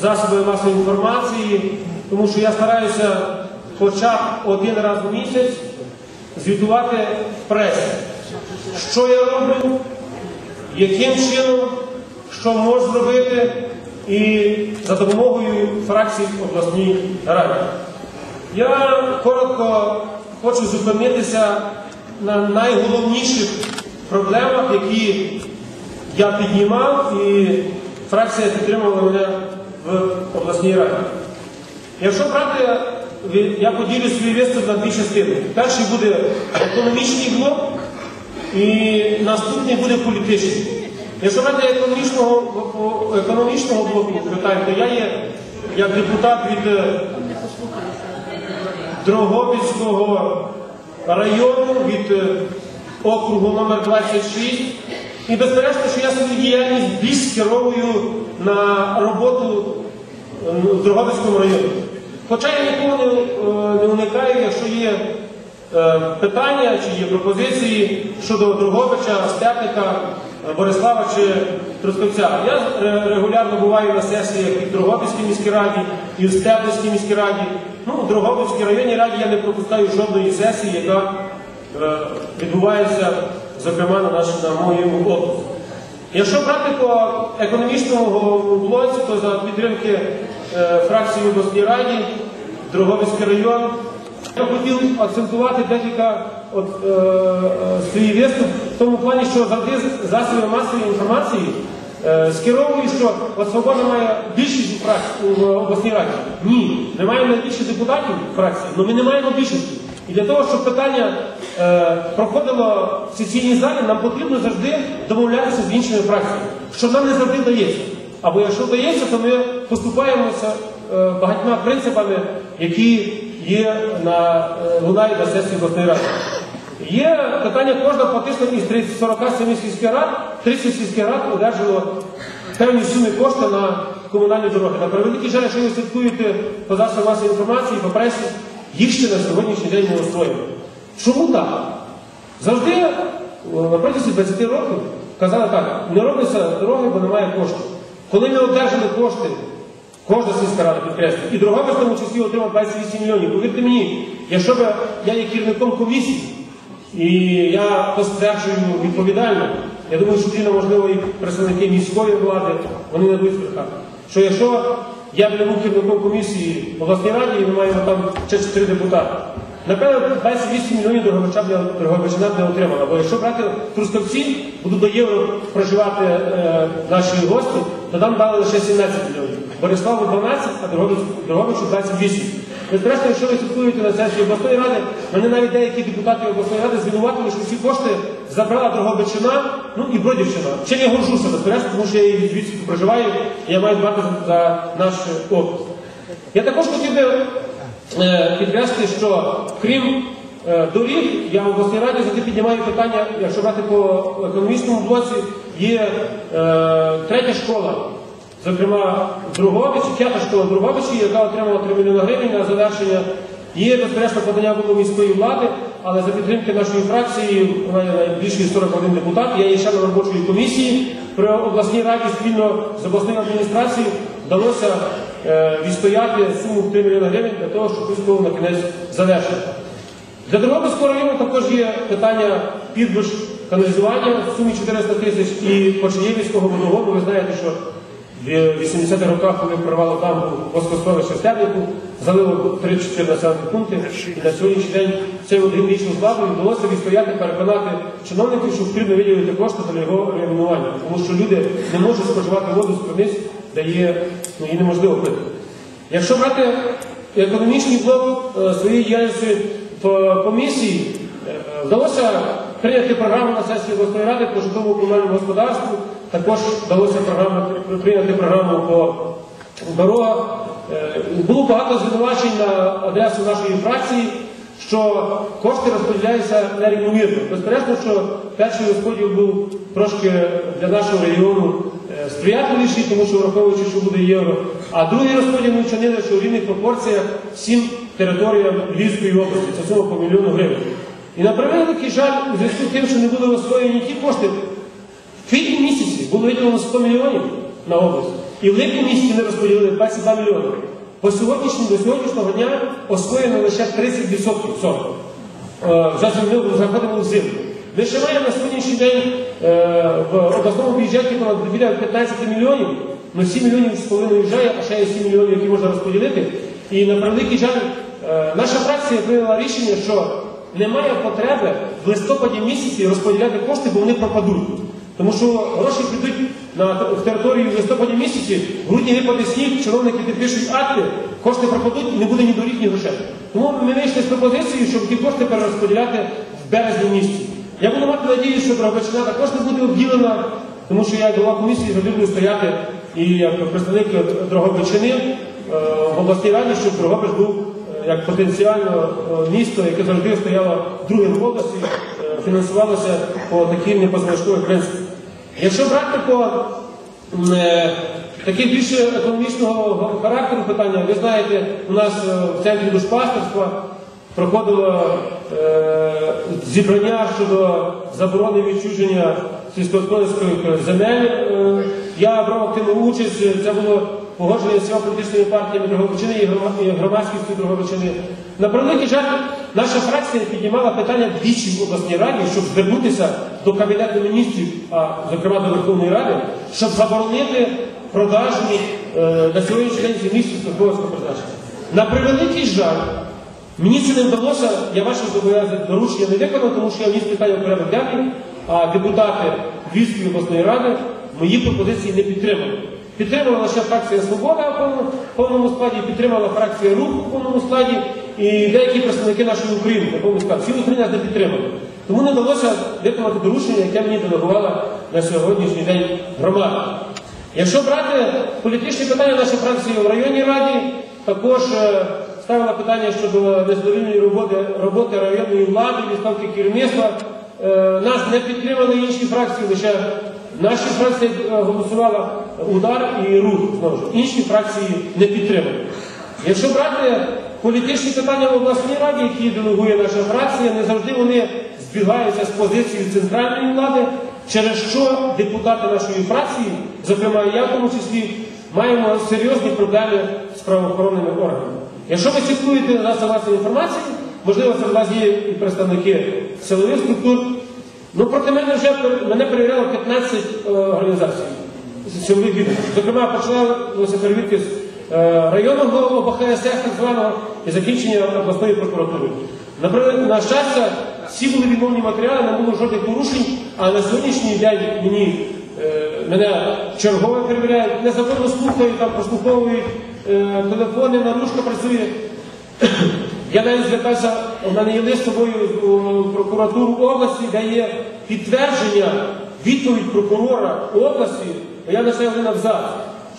засоби масової інформації, тому що я стараюся хоча б один раз в місяць звітувати в пресі, що я роблю, яким чином, що можу зробити, і за допомогою фракцій обласній раді. Я коротко хочу зупинитися на найголовніших проблемах, які я піднімав, і фракція підтримувала мене в обласній раді. Якщо брати, я поділю свій виступ на дві частини. Перший буде економічний блок, і наступний буде політичний. Якщо брати економічного, економічного блоку питань, то я є як депутат від е, Дрогобицького району, від е, округу номер 26. І безперечно, що я свою діяльність більш скеровую на роботу е, в Дрогобицькому районі. Хоча я нікого не, е, не уникаю, якщо є е, питання чи є пропозиції щодо Дрогобича, Степника, е, Борислава чи Трускавця. Я регулярно буваю на сесіях і в Дрогобицькій міській раді, і в Степницькій міській раді. Ну, в Дрогобицькій районній раді я не пропускаю жодної сесії, яка відбувається, зокрема, на, наш, на моєму окрузі. Якщо брати по економічному блоці, то за підтримки е, фракції в обласній раді, Дрогобицький район, я хотів акцентувати декілька от, е, е, свій виступ в тому плані, що завжди засоби масової інформації е, скеровують, що от свобода має більшість у в обласній раді. Ні, ми маємо найбільше депутатів фракції, але ми не маємо більшості. І для того, щоб питання е, проходило в сесійній залі, нам потрібно завжди домовлятися з іншими фракціями, що нам не завжди вдається. Або якщо вдається, то ми поступаємося е, багатьма принципами, які є на е, лунають на сесії обласної ради. Є питання кожного фактично із 30 47 сільських рад, 30 сільських рад одержало певні суми коштів на комунальні дороги. На превеликий жаль, якщо ви слідкуєте по засобам масової інформації, по пресі, їх ще на сьогоднішній день не освоїли. Чому так? Завжди о, на протязі 20 років казали так, не робиться дороги, бо немає коштів. Коли ми одержали кошти, кожна сільська рада підкреслює, і Дрогобич в тому числі отримав 28 мільйонів. Повірте мені, якщо б я є керівником комісії, і я постверджую відповідально, я думаю, що дійсно, можливо, і представники міської влади, вони не будуть брехати. Що якщо я б не був керівником комісії обласній раді, і ми маємо там ще 4 депутати, напевно, 28 мільйонів Дрогобича б- не отримала. Бо якщо брати трускавці, будуть до євро проживати е, наші гості, то нам дали лише 17 мільйонів. Бориславу 12, а Дрогобичу 28. Безперечно, якщо ви слідкуєте на сесії обласної ради, мене навіть деякі депутати обласної ради звинуватили, що всі кошти забрала Дрогобичина, ну і Бродівщина. Чи не горжуся, безперечно, тому що я і звідси проживаю, і я маю дбати за наш округ. Я також хотів би е, підкреслити, що крім е, доріг, я в обласній раді завжди піднімаю питання, якщо брати по економічному блоці, є е, третя школа. Зокрема, в Друговичі, п'ята школа Друговичі, яка отримала 3 мільйони гривень на завершення. Є безперечно подання було міської влади, але за підтримки нашої фракції, у мене більше 41 депутат, я є членом робочої комісії при обласній раді спільно з обласною адміністрацією вдалося відстояти суму в 3 мільйони гривень для того, щоб школу на кінець завершити. Для Дрогобицького району також є питання підвищ каналізування в сумі 400 тисяч і Почаєвського водогону. Ви знаєте, що в 80-х роках, коли прорвало дамбу воскосховище Стерлику, залило 34 населені пункти, і на сьогоднішній день цей один річну складу вдалося відстояти, переконати чиновників, що потрібно виділити кошти для його реанімування, тому що люди не можуть споживати воду з криниць, де є, ну, її неможливо пити. Якщо брати економічний блок е, своєї діяльності по комісії, е, вдалося прийняти програму на сесії обласної ради по житлово-комунальному господарству, також вдалося програму, прийняти програму по дорогах. Е, Було багато звинувачень на адресу нашої фракції, що кошти розподіляються нерівномірно. Безперечно, що перший розподіл був трошки для нашого регіону е, сприятливіший, тому що враховуючи, що буде євро. А другий розподіл ми вчинили, що в рівних пропорціях всім територіям Львівської області. Це сума по мільйону гривень. І на превеликий жаль, у зв'язку з тим, що не були освоєні ті кошти, в квітні місяці було виділено 100 мільйонів на область. І в липні місяці ми розподілили 22 мільйони. По сьогоднішньому, до сьогоднішнього дня освоєно лише 30% 40. Е, Вже заходимо в зиму. Маємо на сьогоднішній день е, в обласному бюджеті біля 15 мільйонів, ну 7 мільйонів з половиною в'їжджає, а ще є 7 мільйонів, які можна розподілити. І на превеликий жаль, е, наша фракція прийняла рішення, що немає потреби в листопаді місяці розподіляти кошти, бо вони пропадуть. Тому що гроші підуть на в територію в листопаді місяці, в грудні випаде сніг, чиновники підпишуть акти, кошти пропадуть і не буде ні доріг, ні грошей. Тому ми вийшли з пропозицією, щоб ті кошти перерозподіляти в березні місяці. Я буду мати надію, що Дрогобичина також не буде обділена, тому що я як голова комісії завжди буду стояти і як представник Дрогобичини е, в обласній раді, щоб Дрогобич був е, як потенціально е, місто, яке завжди стояло другим в області, фінансувалося по таким непозначкових принципах. Якщо брати по таке більше економічного характеру питання, ви знаєте, у нас в центрі душпастерства проходило е, зібрання щодо заборони відчуження сільськогосподарських земель. Е, я брав активну участь, це було погодження з всіма політичними партіями Дрогобичини і громадськістю Дрогобичини. На превеликий жаль, наша фракція піднімала питання двічі в обласній раді, щоб звернутися до Кабінету міністрів, а зокрема до Верховної Ради, щоб заборонити продажні е, на сьогоднішній день землі сільськогосподарського призначення. На превеликий жаль, Мені це не вдалося, я ваші зобов'язання доручення не виконав, тому що я вніс питання в порядок денний, а депутати Львівської обласної ради мої пропозиції не підтримали. Підтримала лише фракція Свобода в повному, складі, підтримала фракція Рух в повному складі і деякі представники нашої України в повному складі. Всі Україна нас не підтримали. Тому не вдалося виконати доручення, яке мені делегувала на сьогоднішній день громада. Якщо брати політичні питання нашої фракції в районній раді, також е, ставила питання щодо незадовільної роботи, роботи районної влади, відставки керівництва. Е, Нас не підтримали інші фракції, лише наші фракції е, голосувала удар і рух. Знову ж інші фракції не підтримали. Якщо брати політичні питання в обласній раді, які делегує наша фракція, не завжди вони збігаються з позицією центральної влади, через що депутати нашої фракції, зокрема я в тому числі, маємо серйозні проблеми з правоохоронними органами. Якщо ви слідкуєте за масової інформації, можливо, серед вас є і представники силових структур, ну проти мене вже мене перевіряло 15 е, організацій силових відомств. Зокрема, почалося перевірки з е, районного ОБХСС, так званого, і закінчення обласної прокуратури. Наприклад, на щастя, всі були відмовні матеріали, не було жодних порушень, а на сьогоднішній день мені, е, мене чергове перевіряють, незаконно слухають, там прослуховують е, телефони, наружка працює. Я навіть звертався, у мене є лист собою в прокуратуру області, де є підтвердження, відповідь прокурора області, а я лише один абзац,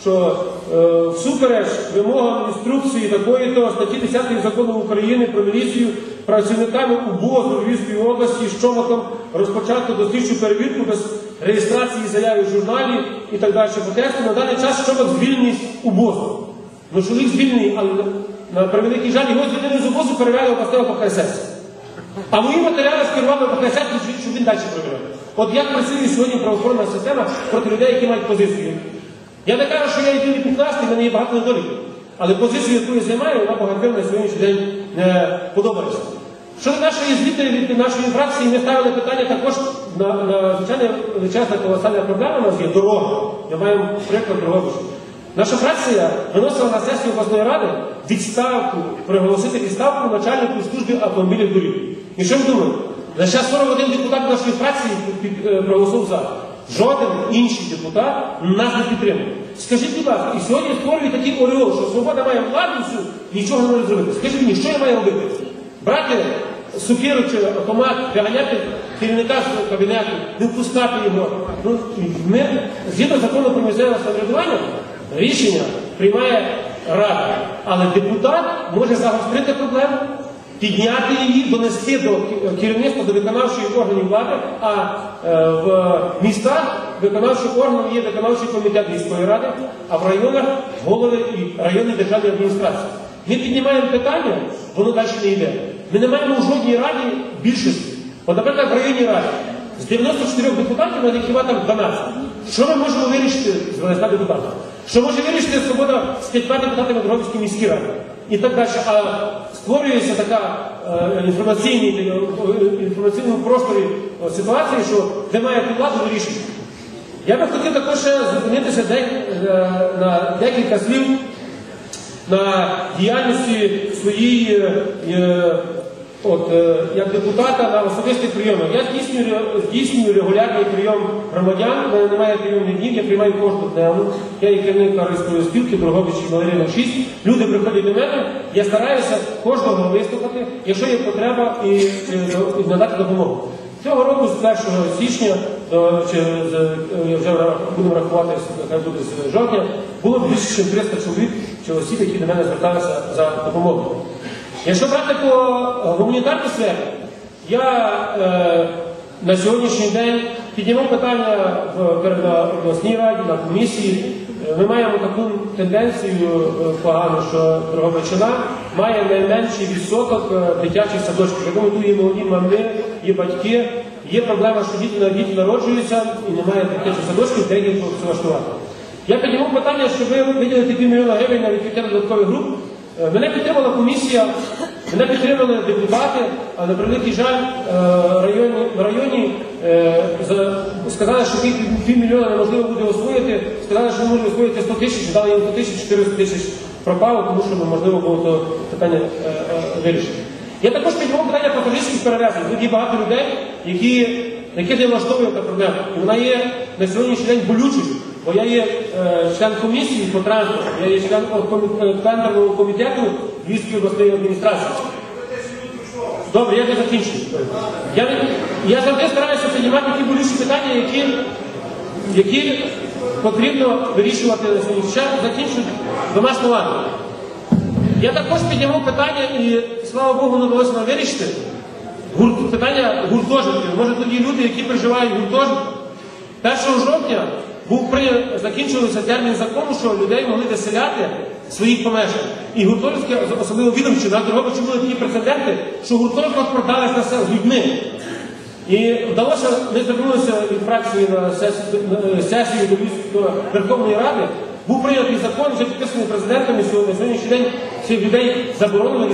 що е, всупереч вимогам інструкції такої то статті 10 закону України про міліцію працівниками УБОЗу Львівської області з чоботом розпочато дослідчу перевірку без реєстрації заяви в журналі і так далі. По тексту на даний час чобот звільнений з УБОЗу. Ну, чоловік звільнений, але на превеликий жаль, його звільнили з обозу перевели в обласне ПХСС. А мої матеріали скерували в ПХСС, щоб він далі перевіряв. От як працює сьогодні правоохоронна система проти людей, які мають позицію. Я не кажу, що я йду від класний, в мене є багато недоліків. Але позицію, яку я займаю, вона багатьом на сьогоднішній день не подобається. Щодо нашої звіти від нашої фракції, ми ставили питання також на, на звичайно величезна колосальна проблема у нас є дорога. Ми маємо приклад Дрогобича. Наша фракція виносила на сесію обласної ради відставку, приголосити відставку начальнику служби автомобілів доріг. І що ви думаєте? Час 41 депутат нашої фракції е, проголосував за. Жоден інший депутат нас не підтримує. Скажіть, будь ласка, і сьогодні створює такий ореол, що свобода має владу нічого не може зробити. Скажіть мені, що я маю робити? Брати сукиру чи автомат, приганяти керівника з кабінету, не впускати його. Ну, ми, згідно закону про місцеве самоврядування, рішення приймає рада. Але депутат може загострити проблему, підняти її, донести до керівництва, до виконавчої органів влади, а е, в містах виконавчим органом є виконавчий комітет міської ради, а в районах голови і районні державні адміністрації. Ми піднімаємо питання, воно далі не йде. Ми не маємо у жодній раді більшості. От, наприклад, в районній раді з 94 депутатів на них хіба там 12. Що ми можемо вирішити з 12 депутатів? Що може вирішити свобода з п'ятьма депутатами Дрогобицькій міській раді. І так далі. А створюється така е, інформаційний, е, інформаційному просторі е, ситуація, що де має владу вирішує. Я би хотів також зупинитися де, е, на декілька слів на діяльності своїй е, е, от, е, як депутата на особистих прийомах. Я здійснюю, здійснюю регулярний прийом громадян, в мене немає прийомних днів, я приймаю кожну дневну. Я є керівник Кариської спілки, Дрогобичі Валеріна 6. Люди приходять до мене, я стараюся кожного вислухати, якщо є потреба, і, і, і надати допомогу. Цього року з 1 січня чи е, вже ра- будемо рахувати, хай буде з жовтня, було більше ніж 300 чоловік чи осіб, які до мене зверталися за допомогою. Якщо брати по е, гуманітарній сфері, я е, на сьогоднішній день піднімав питання в обласній раді, на комісії. Е, Ми маємо таку тенденцію е, погану, що Дрогобичина має найменший відсоток дитячих садочків. Я думаю, тут є молоді мами, є батьки. Є проблема, що діти, діти народжуються і немає дитячих садочків, де їх влаштувати. Я піднімав питання, щоб виділити півмільйона гривень на відкриття додаткових груп. Е, Мене підтримала комісія, мене підтримали депутати, а на превеликий жаль, е, в районі е, сказали, що пів, півмільйона неможливо буде освоїти, сказали, що не можна освоїти 100 тисяч, дали їм 100 тисяч, 400 тисяч пропало, тому що неможливо було то питання вирішити. Я також піднімав питання пасажирських перевезень. Тут є багато людей, які, яких не влаштовує та проблема. І вона є на сьогоднішній день болючою. Бо я є е, член комісії по транспорту, я є член е, тендерного комітету Львівської обласної адміністрації. Добре, я не закінчую. Я, я завжди стараюся піднімати ті болючі питання, які, які потрібно вирішувати. Ще закінчую домашню владу. Я також піднімав питання, і слава Богу, не вдалося нам вирішити. Гурт, питання гуртожитків. Може тоді люди, які проживають в гуртожитку. 1 жовтня був при... закінчився термін закону, що людей могли заселяти своїх помешкань. І гуртожитки, особливо відомчі, на Дрогобичі були такі прецеденти, що гуртожиток продались на з людьми. І вдалося, ми звернулися від фракції на на сесію до Львівської- Верховної Ради. Був прийнятий закон, вже підписаний президентом, і сьогодні- на сьогоднішній день цих людей заборонено